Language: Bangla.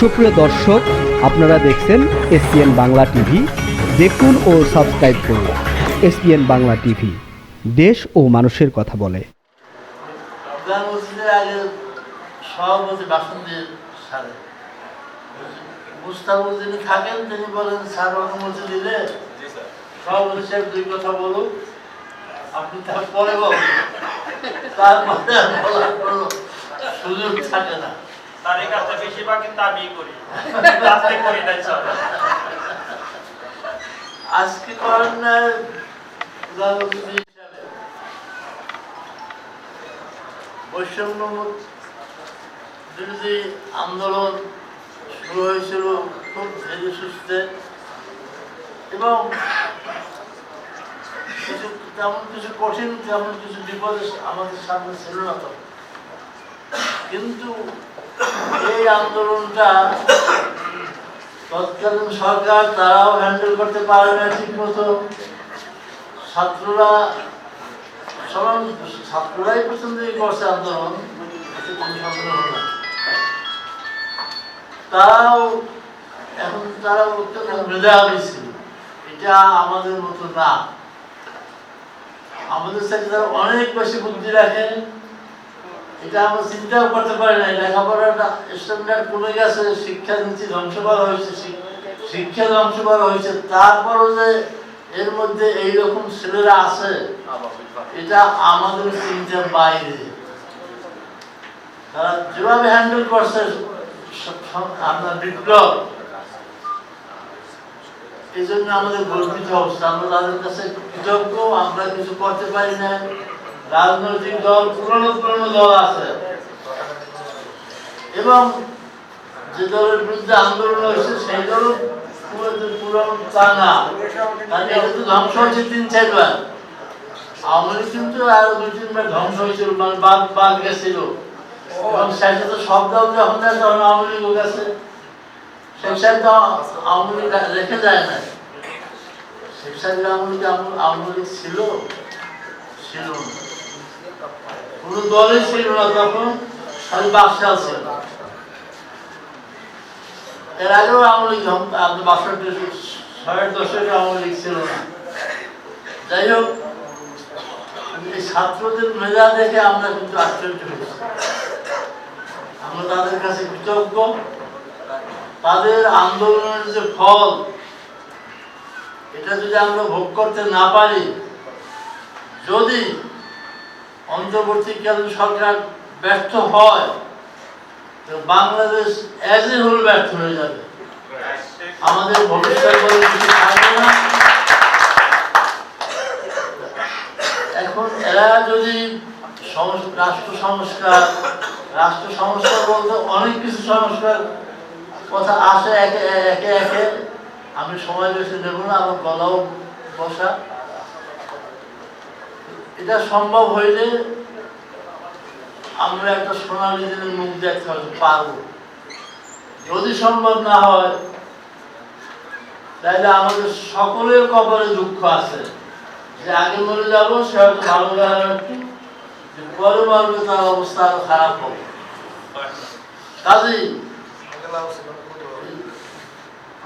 সুপ্রিয় দর্শক আপনারা দেখছেন এসপিএন বাংলা টিভি। দেখুন ও সাবস্ক্রাইব করুন এসপিএন বাংলা টিভি। দেশ ও মানুষের কথা বলে। যিনি থাকেন তিনি বলেন স্যার অনুমতি দিলে? সভাপতি সাহেব দুই কথা বলুন আপনি তারপরে বলুন। তারপরে বলার কোনো সুযোগ থাকে না। তার এই কাজটা বেশিরভাগ আমি করি। করি স্যার আজকে আন্দোলন শুরু হয়েছিল খুব ধীরে সুস্থে, এবং কিছু তেমন কিছু কঠিন, তেমন কিছু বিপদ আমাদের সামনে ছিল না তখন কিন্তু এই আন্দোলনটা তৎকালীন সরকার তারাও হ্যান্ডেল করতে পারে না ঠিক মতো ছাত্ররা সবাই ছাত্ররাই পছন্দই করছে আন্দোলন। তারাও এখন তারা অত্যন্ত মেধাবী। ছিল এটা আমাদের মতো না। আমাদের সাথে তারা অনেক বেশি বুদ্ধি রাখে এটা আমরা চিন্তাও করতে পারি না লেখাপড়াটা স্ট্যান্ডার্ড কমে গেছে শিক্ষা নীতি ধ্বংস করা হয়েছে শিক্ষা ধ্বংস করা হয়েছে। তারপরও যে এর মধ্যে ছেলেরা আছে, এটা আমাদের চিন্তার বাইরে। তারা যেভাবে হ্যান্ডেল করছে আপনার বিপ্লব। এই জন্য আমাদের গর্বিত অবস্থা। আমরা তাদের কাছে কৃতজ্ঞ, আমরা কিছু করতে পারি না রাজনৈতিক দল, পুরনো পুরনো দল আছে। এবং যে দলের বিরুদ্ধে আন্দোলন হয়েছে, সেই দল পুরো পুরনো তা না। কারণ এটা তো ধ্বংস হয়েছে তিন চারবার। আওয়ামী কিন্তু আরও দুই তিনবার ধ্বংস হয়েছিল মানে বাদ বাদ গেছিল। এবং শেষে তো সব দল যখন যায় তখন আওয়ামী লীগও গেছে শেখ সাহেব তো আওয়ামী লীগ রেখে যায় না শেখ সাহেব আওয়ামী লীগ আওয়ামী লীগ ছিল? ছিল না। কোনো দলই ছিল না তখন খালি বাকশাল ছিল এর আগেও আওয়ামী লীগ আপনার বাষট্টি ছয়ের দশকে আওয়ামী লীগ ছিল না। যাই হোক ছাত্রদের মেধা দেখে আমরা কিন্তু আশ্চর্য হয়েছি। আমরা তাদের কাছে কৃতজ্ঞ। তাদের আন্দোলনের যে ফল, এটা যদি আমরা ভোগ করতে না পারি, যদি অন্তর্বর্তীকালীন সরকার ব্যর্থ হয়, তো বাংলাদেশ অ্যাজ এ হোল ব্যর্থ হয়ে যাবে। আমাদের ভবিষ্যৎ কিছু থাকবে না। এখন এরা যদি রাষ্ট্র সংস্কার রাষ্ট্র সংস্কার বলতে অনেক কিছু সংস্কার কথা আসে একে একে একে আমি সময় বেশি নেব না, আমার গলাও বসা। এটা সম্ভব হইলে আমরা একটা সোনালী দিনের মুখ দেখতে পারব। যদি সম্ভব না হয়, তাহলে আমাদের সকলের কপালে দুঃখ আছে। যে আগে মরে যাব, সে হয়তো ভালো একটু যে পরে মরবে তার অবস্থা আরও খারাপ হবে। কাজেই